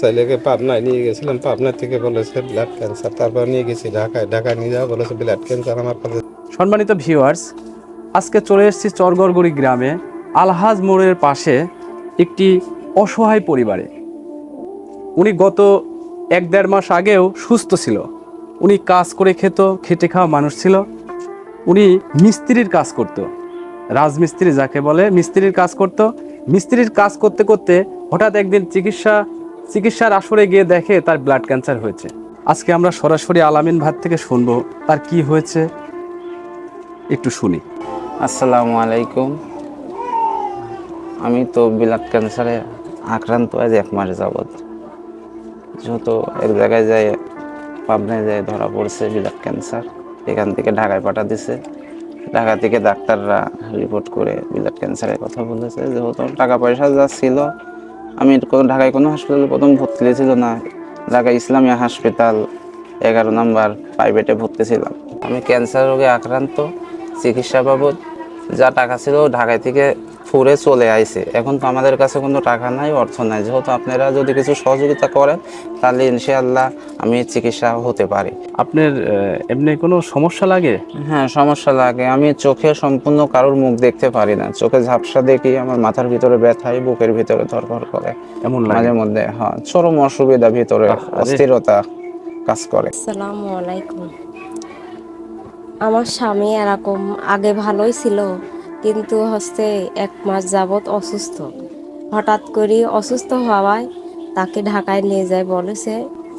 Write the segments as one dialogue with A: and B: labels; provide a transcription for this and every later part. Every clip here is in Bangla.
A: ছেলেকে পাবনায় নিয়ে গেছিলাম, পাবনা থেকে বলেছে ব্লাড ক্যান্সার তারপর নিয়ে গেছি ঢাকায়। ঢাকা নিয়ে যাওয়া বলেছে ব্লাড ক্যান্সার আমার কাছে
B: সম্মানিত ভিউয়ার্স আজকে চলে এসেছি চরগড়গুড়ি গ্রামে, আলহাজ মোড়ের পাশে একটি অসহায় পরিবারে। উনি গত এক দেড় মাস আগেও সুস্থ ছিল। উনি কাজ করে খেত, খেটে খাওয়া মানুষ ছিল। উনি মিস্ত্রির কাজ করত। রাজমিস্ত্রি যাকে বলে, মিস্ত্রির কাজ করত। মিস্ত্রির কাজ করতে করতে হঠাৎ একদিন চিকিৎসা চিকিৎসার আসরে গিয়ে দেখে তার ব্লাড ক্যান্সার হয়েছে। আজকে আমরা সরাসরি আলামিন ভাত থেকে শুনব, তার কি হয়েছে? একটু শুনি।
C: আসসালামু আলাইকুম। আমি তো ব্লাড ক্যান্সারে আক্রান্ত, আজ এক মাস যাবৎ। যেহেতু এক জায়গায় যাই পাবনায় যায়, ধরা পড়ছে ব্লাড ক্যান্সার এখান থেকে ঢাকায় পাঠা দিছে। ঢাকা থেকে ডাক্তাররা রিপোর্ট করে ব্লাড ক্যান্সারের কথা বলেছে। যেহেতু টাকা পয়সা যা ছিল আমি কোনো ঢাকায় কোনো হাসপাতালে প্রথম ভর্তি ছিল না। ঢাকা ইসলামিয়া হাসপাতাল, এগারো নম্বর প্রাইভেটে ভর্তি ছিলাম। আমি ক্যান্সার রোগে আক্রান্ত, চিকিৎসা বাবদ যা টাকা ছিল ঢাকায় থেকে ফুরে চলে আইছে। এখন তো আমাদের কাছে কোনো টাকা নাই অর্থ নাই। যেহেতু আপনারা যদি কিছু সহযোগিতা করেন তাহলে ইনশাআল্লাহ আমি চিকিৎসা হতে পারি।
B: আপনার এমনি কোনো সমস্যা লাগে?
C: হ্যাঁ সমস্যা লাগে। আমি চোখে সম্পূর্ণ কারোর মুখ দেখতে পারি না। চোখে ঝাপসা দেখি আমার মাথার ভিতরে ব্যথায় বুকের ভিতরে ধরপর করে।
B: এমন
C: মাঝে মধ্যে হ্যাঁ চরম অসুবিধা ভিতরে অস্থিরতা কাজ করে।
D: আসসালামু আলাইকুম। আমার স্বামী এরকম আগে ভালোই ছিল। কিন্তু হচ্ছে এক মাস যাবৎ অসুস্থ। হঠাৎ করে অসুস্থ হওয়ায় তাকে ঢাকায় নিয়ে যায় বলেছে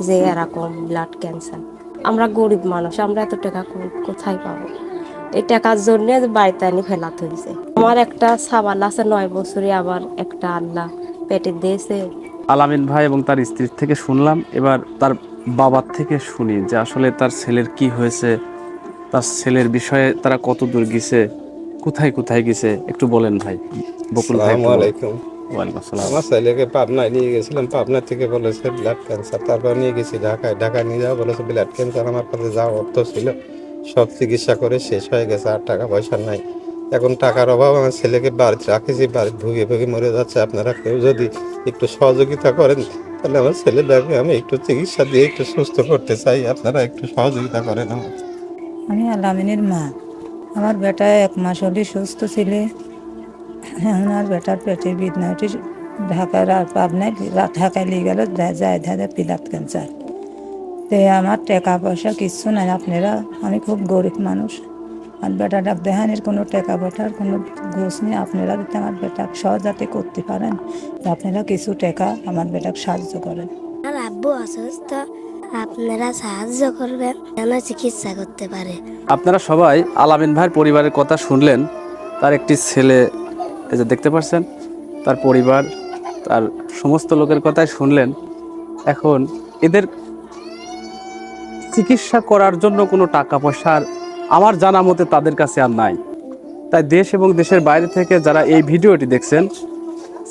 D: যে, এরকম ব্লাড ক্যান্সার আমরা গরিব মানুষ, আমরা এত টাকা কোথায় পাবো? এই টাকার জন্য বাড়িতে আনি ফেলাতে হয়েছে আমার একটা সাবাল আছে, নয় বছরে আবার একটা আল্লাহ পেটে দিয়েছে।
B: আলামিন ভাই এবং তার স্ত্রীর থেকে শুনলাম, এবার তার বাবার থেকে শুনি যে আসলে তার ছেলের কি হয়েছে, তার ছেলের বিষয়ে তারা কত দূর গেছে। কোথায় কোথায় গেছে? একটু বলেন ভাই। বকুল ভাই
A: আলাইকুম।
B: আসসালাম।
A: আমার ছেলেকে পাবনায় নিয়ে গেছিলাম। পাবনা থেকে বলেছে ব্লাড ক্যান্সার তারপর নিয়ে গেছি ঢাকায়। ঢাকা নিয়ে যাওয়া বলেছে ব্লাড ক্যান্সার আমার কাছে যা অর্থ ছিল সব চিকিৎসা করে শেষ হয়ে গেছে আর টাকা পয়সা নাই। এখন টাকার অভাব আমার ছেলেকে বাড়িতে রাখেছি বাড়ি ভুগে ভুগে মরে যাচ্ছে। আপনারা কেউ যদি একটু সহযোগিতা করেন তাহলে আমার ছেলেটাকে আমি একটু চিকিৎসা দিয়ে একটু সুস্থ করতে চাই। আপনারা একটু সহযোগিতা করেন আমার।
E: আমি আলামিনের মা। আমার বেটা এক মাস হলে সুস্থ ছিল। আর বেটার পেটে বিদনাটি ঢাকার আর পাবনায় ঢাকায় নিয়ে গেল যায় ধারে পিলাত ক্যান্সার। তো আমার টাকা পয়সা কিচ্ছু নাই। আপনারা, আমি খুব গরিব মানুষ। আর বেটা ডাক দেহানির কোনো টাকা পয়সার কোনো ঘুষ নেই। আপনারা যদি আমার বেটাকে সহজাতে করতে পারেন আপনারা কিছু টাকা আমার বেটাকে সাহায্য করেন।
F: আর আব্বু অসুস্থ। আপনারা সাহায্য করবেন, যেন চিকিৎসা করতে পারে।
B: আপনারা সবাই আলামিন ভাইয়ের পরিবারের কথা শুনলেন। তার একটি ছেলে, এই যে দেখতে পাচ্ছেন, তার পরিবার, তার সমস্ত লোকের কথাই শুনলেন। এখন এদের চিকিৎসা করার জন্য কোনো টাকা পয়সা আর আমার জানা মতে তাদের কাছে আর নাই। তাই দেশ এবং দেশের বাইরে থেকে যারা এই ভিডিওটি দেখছেন,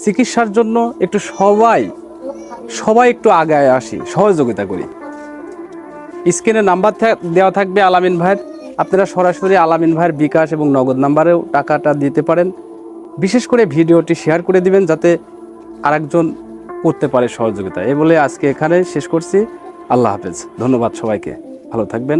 B: চিকিৎসার জন্য একটু সবাই সবাই একটু আগায় আসি, সহযোগিতা করি। স্ক্রিনে নাম্বার দেওয়া থাকবে আলামিন ভাইয়ের। আপনারা সরাসরি আলামিন ভাইয়ের বিকাশ এবং নগদ নাম্বারেও টাকাটা দিতে পারেন। বিশেষ করে ভিডিওটি শেয়ার করে দিবেন যাতে আরেকজন করতে পারে সহযোগিতা। এ বলে আজকে এখানে শেষ করছি। আল্লাহ হাফেজ। ধন্যবাদ সবাইকে। ভালো থাকবেন।